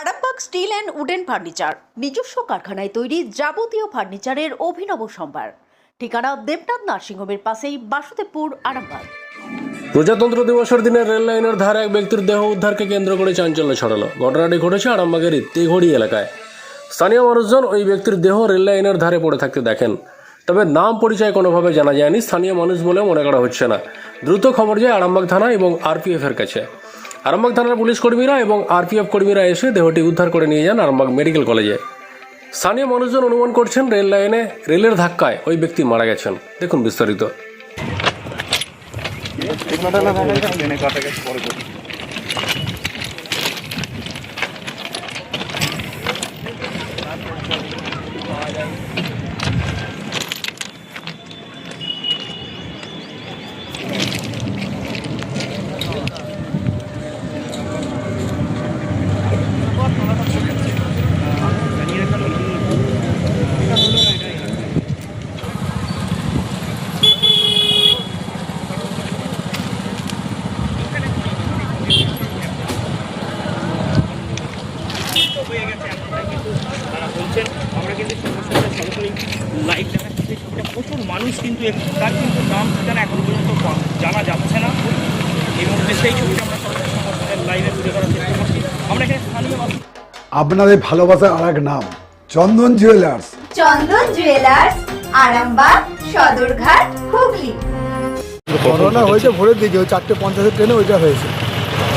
Arambagh steel and wooden furniture, নিজস্ব কারখানায় তৈরি যাবতীয় ফার্নিচারের অভিনব সম্ভার। ঠিকানা দেবনাথ নার্সিংহোমের পাশেই বাসুদেবপুর, আরামবাগ। প্রজাতন্ত্র দিবসের দিনে রেল লাইনের ধারে এক ব্যক্তির দেহ উদ্ধারকে কেন্দ্র করে চাঞ্চল্য ছড়ালো। ঘটনাটি ঘটেছে আরামবাগের তেঘড়ি এলাকায়। স্থানীয় মানুষজন ওই ব্যক্তির দেহ রেল লাইনের ধারে পড়ে থাকতে দেখেন। তবে নাম পরিচয় কোনোভাবে জানা যায়নি। স্থানীয় মানুষ বলে মনে করা হচ্ছে না। দ্রুত খবর যায় আরামবাগ থানা এবং আরপিএফ এর কাছে। আরামবাগ থানার পুলিশ কর্মীরা এবং আরপিএফ কর্মীরা এসে দেহটি উদ্ধার করে নিয়ে যান আরামবাগ মেডিকেল কলেজে। স্থানীয় মানুষজন অনুমান করছেন রেল লাইনে রেলের ধাক্কায় ওই ব্যক্তি মারা গেছেন। দেখুন বিস্তারিত। তারা বলছেন আমরা কিন্তু সঙ্গে সঙ্গে সরাসরি লাইভ দেখাচ্ছি সেই ছবিটা প্রচুর মানুষ কিন্তু এখানে তার কিন্তু নাম ঠিকানা এখন পর্যন্ত জানা যাচ্ছে না। এই মুহূর্তে সেই ছবিটা আমরা সঙ্গে সঙ্গে লাইভে তুলে ধরার চেষ্টা করছি। আমরা এখানে স্থানীয় আপনাদের ভালোবাসার আর এক নাম Chandan jewellers Chandan jewellers Arambagh Sadarghat Hooghly. Corona হয়েছে ভোরের দিকে ওই চারটে পঞ্চাশের ট্রেনে ওইটা হয়েছে।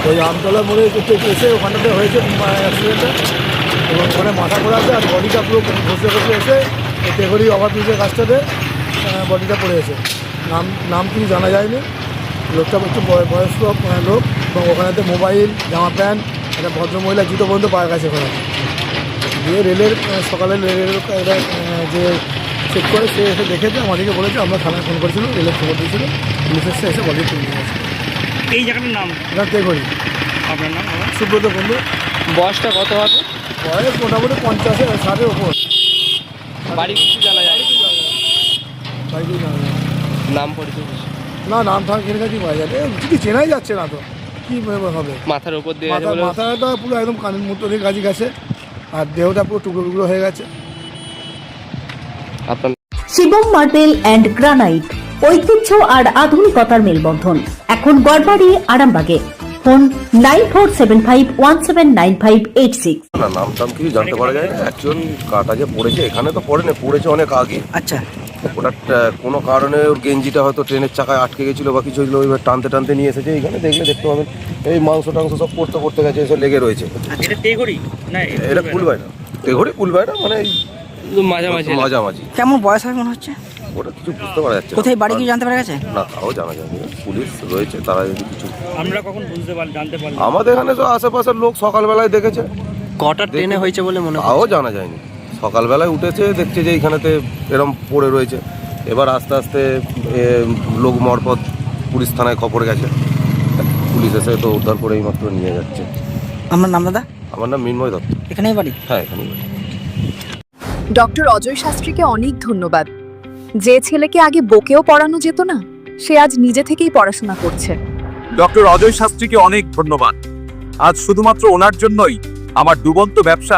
ওই আমতলা মোড়ে একটু এসে ওখানটাতে হয়েছে অ্যাক্সিডেন্টটা এবং ওখানে মাথা ঘোরাতে আর বডিটা পুরো ঘষে ঘষে এসে তেহরি ওভারব্রিজের কাজটাতে বডিটা পড়ে এসে নাম নাম কিছু জানা যায়নি। লোকটা একটু বয়- বয়স্ক লোক এবং ওখানেতে মোবাইল জামা প্যান্ট একটা ভদ্রমহিলা জুতো পর্যন্ত পাওয়া গেছে ওখানে। দিয়ে রেলের সকালে রেলের যে চেক করে সে এসে দেখেছে আমাদেরকে বলেছে আমরা থানায় ফোন করেছিল রেলের খবর দিয়েছিল পুলিশ এসে এসে বডি তুলে নিয়ে গেছে। এই জায়গাটার নাম? এবার কে করি আপনার নাম আমার সুব্রত বন্ধু। বয়সটা কত হবে? বয়স মোটামুটি পঞ্চাশে ষাটের ওপর বাড়ি কিছু জানা যায় বাড়িতে জানা যায়। নাম পরিচয় না নাম কিনে কাছে পাওয়া যাবে কিছু চেনাই যাচ্ছে না তো কী হবে মাথার উপর দিয়ে মাথা মাথাটা পুরো একদম কানের মতো দিয়ে কাছে গেছে আর দেহটা পুরো টুকরো টুকরো হয়ে গেছে। শিবম মার্বেল অ্যান্ড গ্রানাইট ঐতিহ্য আর আধুনিকতার মেলবন্ধন। এখন গড়বাড়ি আরামবাগে। Phone nine four seven five one seven nine five eight six. না নাম টাম কিছু জানতে পারা যায় না। একজন কাটা যে পড়েছে এখানে তো পড়ে না পড়েছে অনেক আগে। আচ্ছা। ওটা কোনো কারণে ওর গেঞ্জিটা হয়তো ট্রেনের চাকায় আটকে গেছিল বা কিছু হয়েছিল এবার টানতে টানতে নিয়ে এসেছে। এখানে দেখলে দেখতে পাবেন এই মাংস টাংস সব পড়তে পড়তে গেছে এসে লেগে রয়েছে। এটা তেঘড়ি না এটা ফুলবাই না এঘড়ি ফুলবাই না মানে মাঝামাঝি। মাঝামাঝি। কেমন বয়স হবে মনে হচ্ছে? ওটা কিছু বুঝতে পারা যাচ্ছে কোথায় বাড়ি জানতে পারা গেছে? না তাও জানা যায়নি। পুলিশ রয়েছে তারা যদি কিছু আমরা কখন বুঝতে পারলাম জানতে পারলাম? আমাদের এখানে তো আশেপাশের লোক সকালবেলায় দেখেছে। কটা ট্রেনে হয়েছে বলে মনে হয় তাও জানা যায়নি। সকালবেলায় উঠেছে দেখছে যে এইখানেতে এরম পড়ে রয়েছে। এবার আস্তে আস্তে এ, লোক মরপথ পুলিশ থানায় খবর গেছে। পুলিশ এসে তো উদ্ধার করে এইমাত্র নিয়ে যাচ্ছে। আমার নাম দাদা? আমার নাম মিনময় দত্ত। এখানেই বাড়ি? হ্যাঁ এখানেই বাড়ি। ডক্টর অজয় শাস্ত্রীকে অনেক ধন্যবাদ। যে ছেলেকে আগে বকেও পড়ানো যেত না সে আজ নিজে থেকেই পড়াশোনা করছে। ডক্টর অজয় শাস্ত্রীকে অনেক ধন্যবাদ। আজ শুধুমাত্র ওনার জন্যই আমার ডুবন্ত ব্যবসা